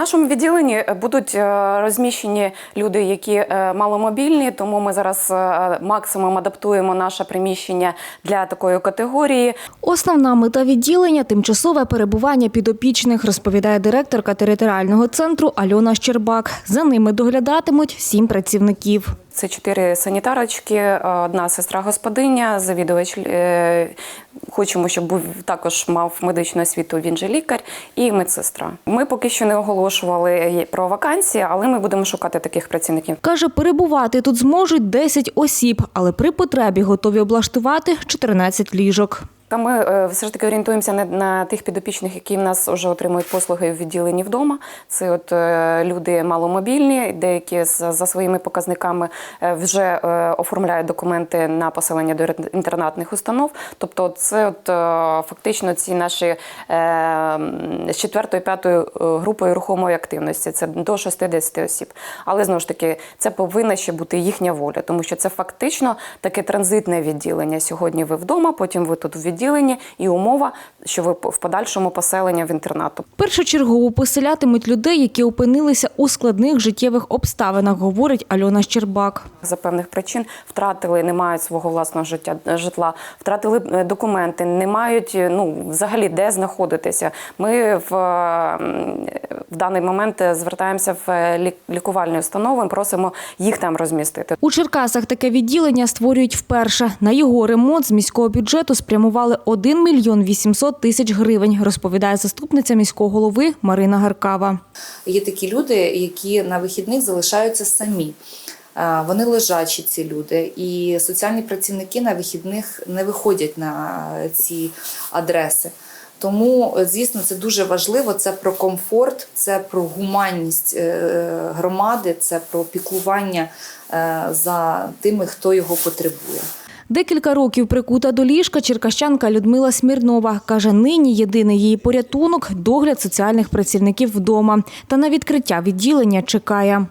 нашому відділенні будуть е, розміщені люди, які е, маломобільні, тому ми зараз е, максимум адаптуємо наше приміщення для такої категорії. Основна мета відділення тимчасове перебування підопічних, розповідає директорка територіального центру Альона Щербак. За ними доглядатимуть сім працівників. Це чотири санітарочки, е, одна сестра господиня, завідувач. е, Хочемо, щоб був також мав медичну освіту. Він же лікар і медсестра. Ми поки що не оголошували про вакансії, але ми будемо шукати таких працівників. Каже, перебувати тут зможуть 10 осіб, але при потребі готові облаштувати 14 ліжок. Та ми е, все ж таки орієнтуємося на, на тих підопічних, які в нас вже отримують послуги в відділенні вдома. Це от е, люди маломобільні, деякі за своїми показниками е, вже оформляють документи на поселення до інтернатних установ. Тобто, це от фактично ці наші з четвертої п'ятої групою рухомої активності. Це до 60 осіб. Але знову ж таки, це повинна ще бути їхня воля, тому що це фактично таке транзитне відділення. Сьогодні ви вдома, потім ви тут в відділенні, і умова, що ви в подальшому поселення в інтернату. Першочергово поселятимуть людей, які опинилися у складних життєвих обставинах, говорить Альона Щербак. За певних причин втратили, не мають свого власного життя житла, втратили е, документи, не мають е, ну взагалі де знаходитися. Ми в, е, в даний момент звертаємося в лік- лікувальні установи, просимо їх там розмістити. У Черкасах таке відділення створюють вперше. На його ремонт з міського бюджету спрямували 1 мільйон 800 тисяч гривень, розповідає заступниця міського голови Марина Гаркава. Є такі люди, які на вихідних залишаються самі. Вони лежачі, ці люди, і соціальні працівники на вихідних не виходять на ці адреси. Тому, звісно, це дуже важливо. Це про комфорт, це про гуманність е, громади, це про піклування е, за тими, хто його потребує. Декілька років прикута до ліжка черкащанка Людмила Смірнова. Каже, нині єдиний її порятунок – догляд соціальних працівників вдома. Та на відкриття відділення чекає.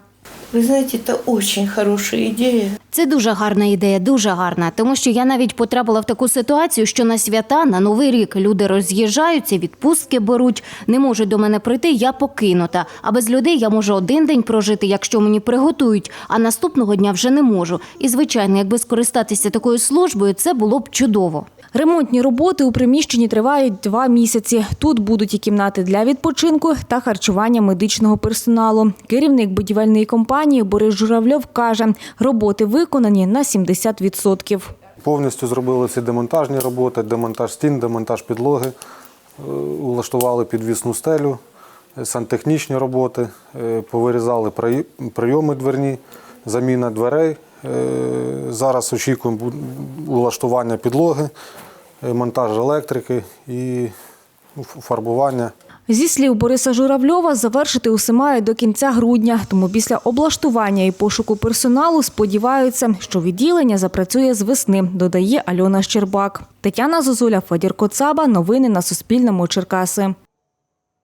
Ви знаєте, це очень хороша идея. Це дуже гарна ідея, дуже гарна. Тому що я навіть потрапила в таку ситуацію, що на свята, на новий рік люди роз'їжджаються, відпустки беруть, не можуть до мене прийти. Я покинута. А без людей я можу один день прожити, якщо мені приготують, а наступного дня вже не можу. І звичайно, якби скористатися такою службою, це було б чудово. Ремонтні роботи у приміщенні тривають два місяці. Тут будуть і кімнати для відпочинку та харчування медичного персоналу. Керівник будівельної компанії Борис Журавльов каже, роботи виконані на 70%. Повністю зробили всі демонтажні роботи, демонтаж стін, демонтаж підлоги, е, улаштували підвісну стелю, е, сантехнічні роботи, е, повирізали прийоми дверні, заміна дверей. Зараз очікуємо улаштування підлоги, монтаж електрики і фарбування. Зі слів Бориса Журавльова, завершити усе має до кінця грудня. Тому після облаштування і пошуку персоналу сподіваються, що відділення запрацює з весни, додає Альона Щербак. Тетяна Зозуля, Федір Коцаба. Новини на Суспільному. Черкаси.